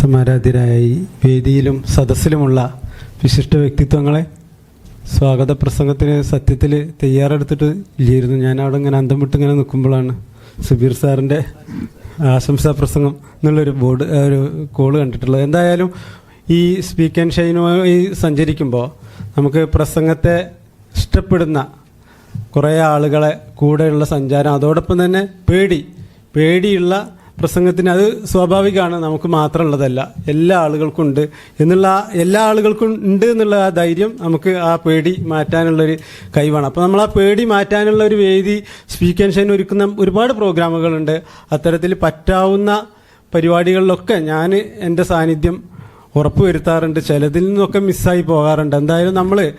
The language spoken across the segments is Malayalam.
സമാരാധ്യരായ വേദിയിലും സദസ്സിലുമുള്ള വിശിഷ്ട വ്യക്തിത്വങ്ങളെ സ്വാഗത പ്രസംഗത്തിന് സത്യത്തിൽ തയ്യാറെടുത്തിട്ട് ഇല്ലായിരുന്നു. ഞാൻ അവിടെ ഇങ്ങനെ അന്തം വിട്ട് ഇങ്ങനെ നിൽക്കുമ്പോഴാണ് സുബീർ സാറിന്റെ ആശംസാ പ്രസംഗം എന്നുള്ളൊരു ബോർഡ് ഒരു കോൾ കണ്ടിട്ടുള്ളത്. എന്തായാലും ഈ സ്പീക്ക് ആൻഡ് ഷൈനുമായി സഞ്ചരിക്കുമ്പോൾ നമുക്ക് പ്രസംഗത്തെ ഇഷ്ടപ്പെടുന്ന കുറേ ആളുകളെ കൂടെയുള്ള സഞ്ചാരം അതോടൊപ്പം തന്നെ പേടി പേടിയുള്ള പ്രസംഗത്തിന് അത് സ്വാഭാവികമാണ്. നമുക്ക് മാത്രമുള്ളതല്ല. എല്ലാ ആളുകൾക്കും ഉണ്ട് എന്നുള്ള എല്ലാ ആളുകൾക്കും ഉണ്ട് എന്നുള്ള ആ ധൈര്യം നമുക്ക് ആ പേടി മാറ്റാനുള്ളൊരു കഴിവാണ്. അപ്പോൾ നമ്മൾ ആ പേടി മാറ്റാനുള്ള ഒരു വേദി സ്പീക്ക് ആൻഡ് ഷൈൻ ഒരുക്കുന്ന ഒരുപാട് പ്രോഗ്രാമുകളുണ്ട്. അത്തരത്തിൽ പറ്റാവുന്ന പരിപാടികളിലൊക്കെ ഞാൻ എന്റെ സാന്നിധ്യം ഉറപ്പുവരുത്താറുണ്ട്. ചിലതിൽ നിന്നൊക്കെ മിസ്സായി പോകാറുണ്ട്. എന്തായാലും നമ്മൾ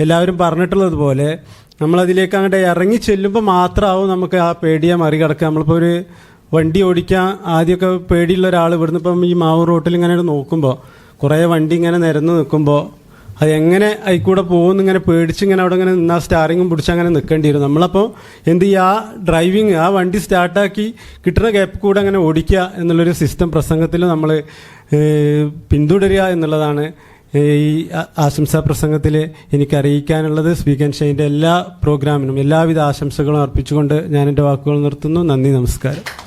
എല്ലാവരും പറഞ്ഞിട്ടുള്ളതുപോലെ നമ്മളതിലേക്ക് അങ്ങോട്ട് ഇറങ്ങി ചെല്ലുമ്പോൾ മാത്രമാവും നമുക്ക് ആ പേടിയെ മറികടക്കുക. നമ്മളിപ്പോൾ ഒരു വണ്ടി ഓടിക്കാൻ ആദ്യമൊക്കെ പേടിയുള്ള ഒരാൾ ഇവിടുന്ന് ഇപ്പം ഈ മാവൂർ റോട്ടിൽ ഇങ്ങനെ നോക്കുമ്പോൾ കുറേ വണ്ടി ഇങ്ങനെ നിരന്ന് നിൽക്കുമ്പോൾ അത് എങ്ങനെ അതിൽക്കൂടെ പോകുന്നു ഇങ്ങനെ പേടിച്ച് ഇങ്ങനെ അവിടെ ഇങ്ങനെ നിന്നാൽ സ്റ്റാറിങ്ങും പിടിച്ച് അങ്ങനെ നിൽക്കേണ്ടി വരും. നമ്മളപ്പോൾ എന്ത് ചെയ്യുക ആ ഡ്രൈവിങ് ആ വണ്ടി സ്റ്റാർട്ടാക്കി കിട്ടുന്ന ഗ്യാപ്പ് കൂടെ അങ്ങനെ ഓടിക്കുക എന്നുള്ളൊരു സിസ്റ്റം പ്രസംഗത്തിൽ നമ്മൾ പിന്തുടരുക എന്നുള്ളതാണ് ഈ ആശംസ പ്രസംഗത്തിൽ എനിക്ക് അറിയിക്കാനുള്ളത്. സ്പീക്കൻ ഷൈന്റെ എല്ലാ പ്രോഗ്രാമിനും എല്ലാവിധ ആശംസകളും അർപ്പിച്ചുകൊണ്ട് ഞാൻ എന്റെ വാക്കുകൾ നിർത്തുന്നു. നന്ദി നമസ്കാരം.